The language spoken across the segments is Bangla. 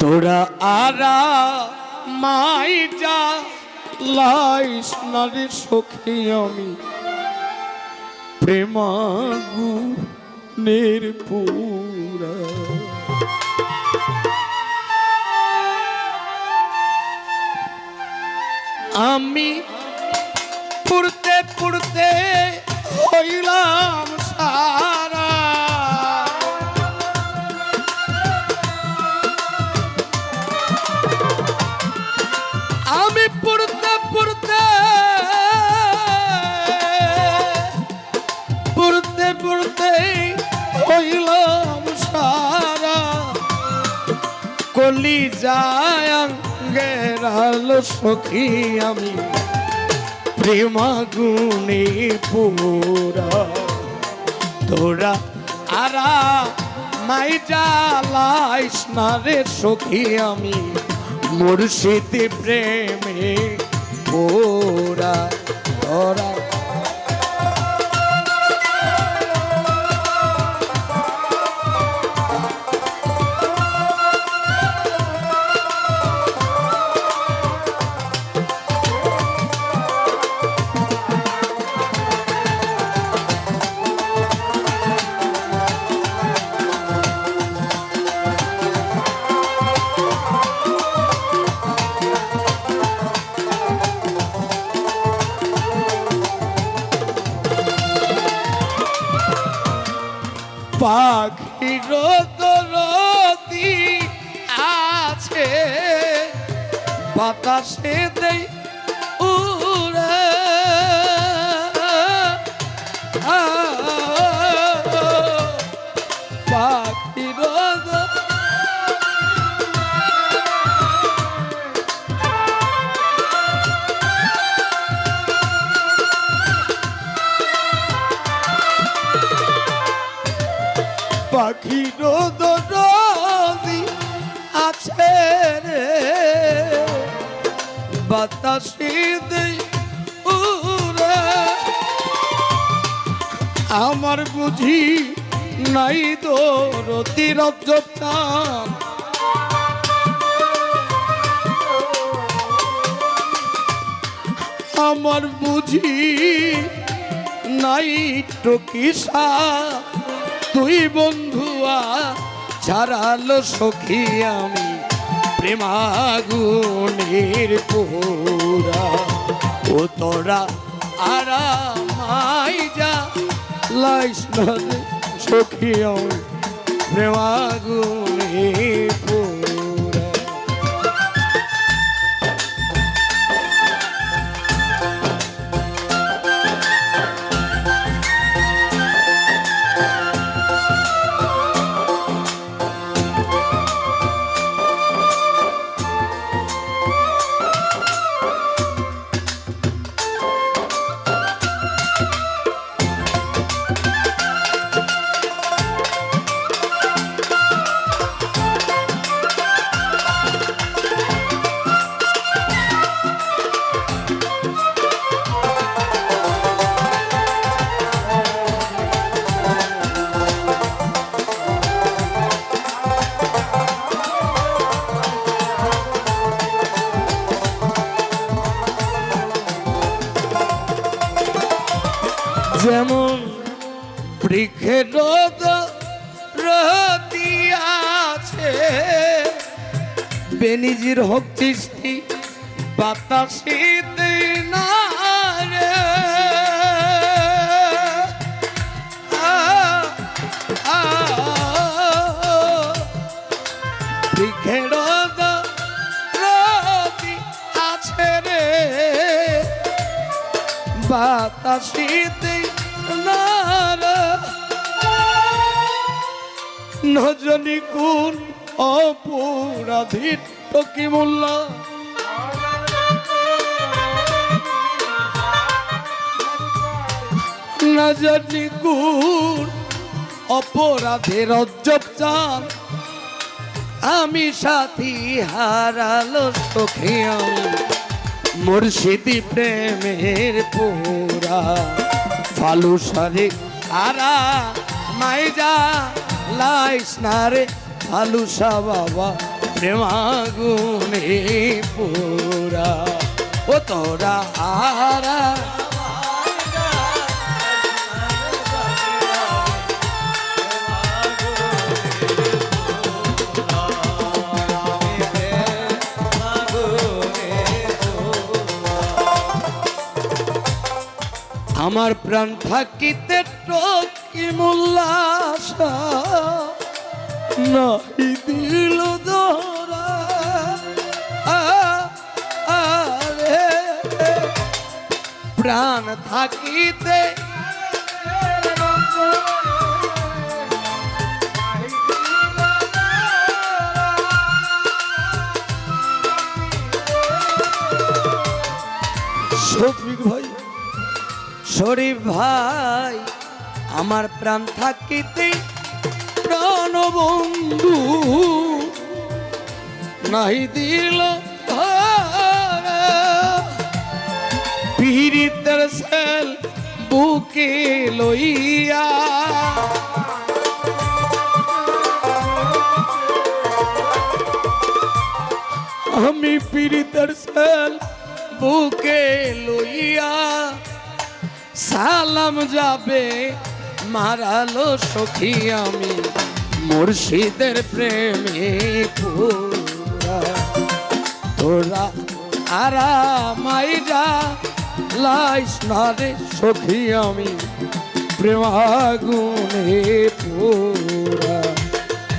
তোরা আরা মাই যা লাইস নারে সখী আমি। প্রেমাগু নির্পুরা আমি পুড়তে পুড়তে হইলাম কলি যায় সখী আমি। প্রেমাগুনে পুরা। তোরা আরা মাই জ্বালাইস না রে সখী আমি। মুর্শিদি প্রেমে পোরা। তোরা দরদি আছে বাতাসে দেই আমার বুঝি নাই তো রতি রব্জান আমার বুঝি নাই তো কিসা। তুই বন্ধুয়া, ছাড়ালো সখী আমি। প্রেমাগুনের পোরা। ও তোরা আরামাই যা। লাইস সখী আমি যেমন বৃক্ষের রোদ রতি আছে। বেনিজির হোক চিস্তি বাতাসি না রে আ, আ, বৃক্ষের রোদ আছে রে। বাতাসিতে নজনী কোন অপরাধী টকি মোল্লা? নজনী কোন অপরাধের অজ্জব চান? আমি সাথী হারালো সখী মুর্শিদি প্রেমের পুরা। ফালু সারে আরা মাইজা লাইস না রে ফালুসা বাবা প্রেমাগুনে পুরা। ও তোরা আরা আমার প্রাণ থাকিতে টকি মোল্লাসা নাই দিল আ- আরে প্রাণ থাকিতে শফিক ভাই শরীফ ভাই আমার প্রাণ থাকিতে প্রাণ বন্ধু নাই দিল। পীড়িতের সেল বুকে লইয়া আমি পীড়িতের সেল বুকে লইয়া সালাম যাবে মারালো সখী, আমি মুর্শিদের প্রেমে পুরা। তোরা আরামাই যা লাইস না রে সখী, আমি প্রেমাগুনে পুরা।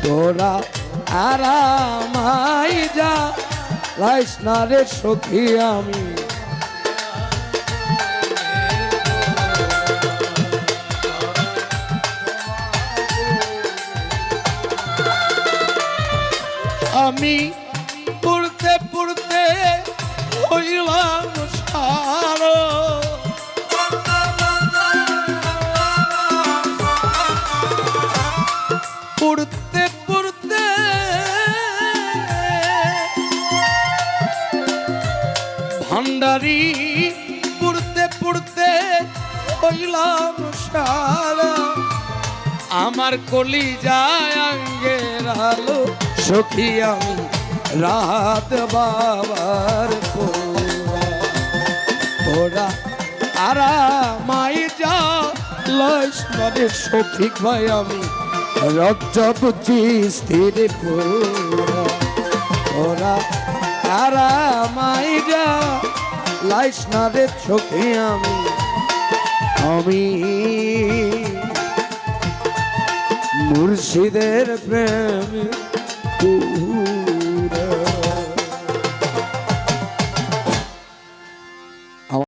তোরা আরামাই যা লাইস না রে সখী, আমি আমি পড়তে পড়তে হইলাম সার। পড়তে পড়তে ভান্ডারি পড়তে পড়তে হইলাম সারা। আমার কলি যায় আঙ্গের আলো সখী আমি রাত বাবার পোয়া। আরা মাই যা মানে সঠিক ভাই আমি রজব স্থির তোরা আরামাই যা লাইস না চোখে আমি আমি মুর্শিদের প্রেম হু